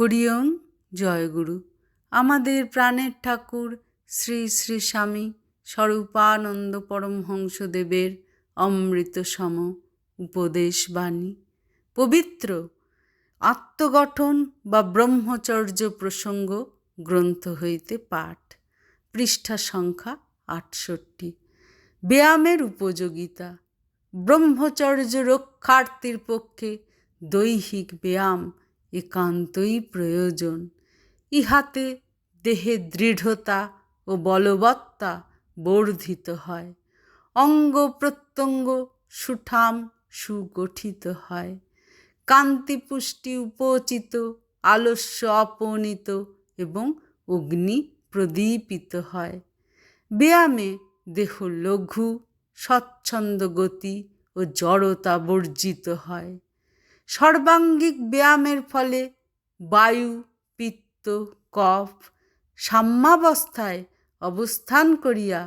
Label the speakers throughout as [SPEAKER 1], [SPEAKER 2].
[SPEAKER 1] হরিওম জয়গুরু আমাদের প্রাণের ঠাকুর শ্রী শ্রী স্বামী স্বরূপানন্দ পরমহংসদেবের অমৃত সম উপদেশ বাণী পবিত্র আত্মগঠন বা ব্রহ্মচর্য প্রসঙ্গ গ্রন্থ হইতে পাঠ। পৃষ্ঠা সংখ্যা আটষট্টি। ব্যায়ামের উপযোগিতা। ব্রহ্মচর্য রক্ষার্থীর পক্ষে দৈহিক ব্যায়াম একান্তই প্রয়োজন। ইহাতে দেহে দৃঢ়তা ও বলবত্তা বর্ধিত হয়। অঙ্গ প্রত্যঙ্গ সুঠাম সুগঠিত হয়। কান্তি পুষ্টি উপচিত, আলস্য অপনীত এবং অগ্নি প্রদীপিত হয়। ব্যায়ামে দেহ লঘু স্বচ্ছন্দ গতি ও জড়তা বর্জিত হয়। সর্বাঙ্গিক ব্যায়ামের ফলে বায়ু, পিত্ত, কফ সাম্যাবস্থায় অবস্থান করিয়া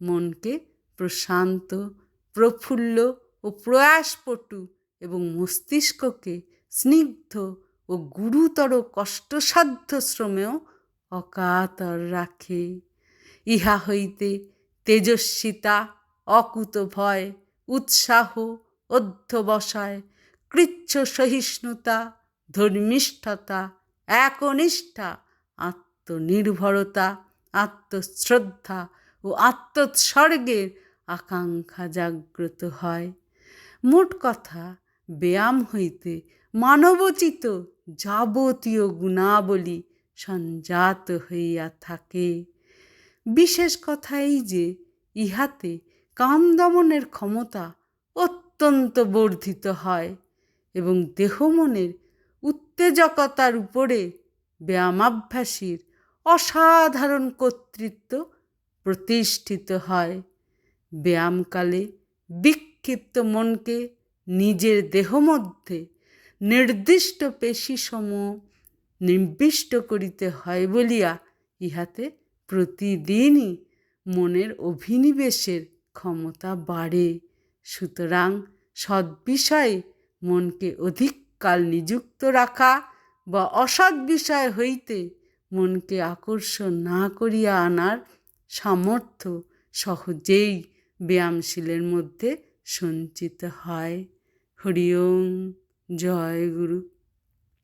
[SPEAKER 1] মনকে প্রশান্ত, প্রফুল্ল ও প্রয়াসপটু এবং মস্তিষ্ককে স্নিগ্ধ ও গুরুতর কষ্টসাধ্য শ্রমেও অকাতর রাখে। ইহা হইতে তেজস্বিতা অকুত ভয় উৎসাহ, অধ্যবসায় কৃচ্ছ সহিষ্ণুতা, ধর্মিষ্ঠতা, একনিষ্ঠা, আত্মনির্ভরতা, আত্মশ্রদ্ধা ও আত্মোৎসর্গের আকাঙ্ক্ষা জাগ্রত হয়। মোট কথা, ব্যায়াম হইতে মানবচিত যাবতীয় গুণাবলী সঞ্জাত হইয়া থাকে। বিশেষ কথা এই যে, ইহাতে কাম দমনের ক্ষমতা অত্যন্ত বর্ধিত হয়। এবং দেহ মনের উত্তেজকতার উপরে ব্যায়ামাভ্যাসীর অসাধারণ কর্তৃত্ব প্রতিষ্ঠিত হয়। ব্যায়ামকালে বিক্ষিপ্ত মনকে নিজের দেহ মধ্যে নির্দিষ্ট পেশিসমূহ নির্বিষ্ট করিতে হয় বলিয়া ইহাতে প্রতিদিনই মনের অভিনিবেশের ক্ষমতা বাড়ে। সুতরাং সদ্বিষয়ে মনকে অধিককাল নিযুক্ত রাখা বা অসৎ বিষয় হইতে মনকে আকর্ষণ না করিয়া আনার সামর্থ্য সহজেই ব্যায়ামশীলের মধ্যে সঞ্চিত হয়। হরিওম জয় গুরু।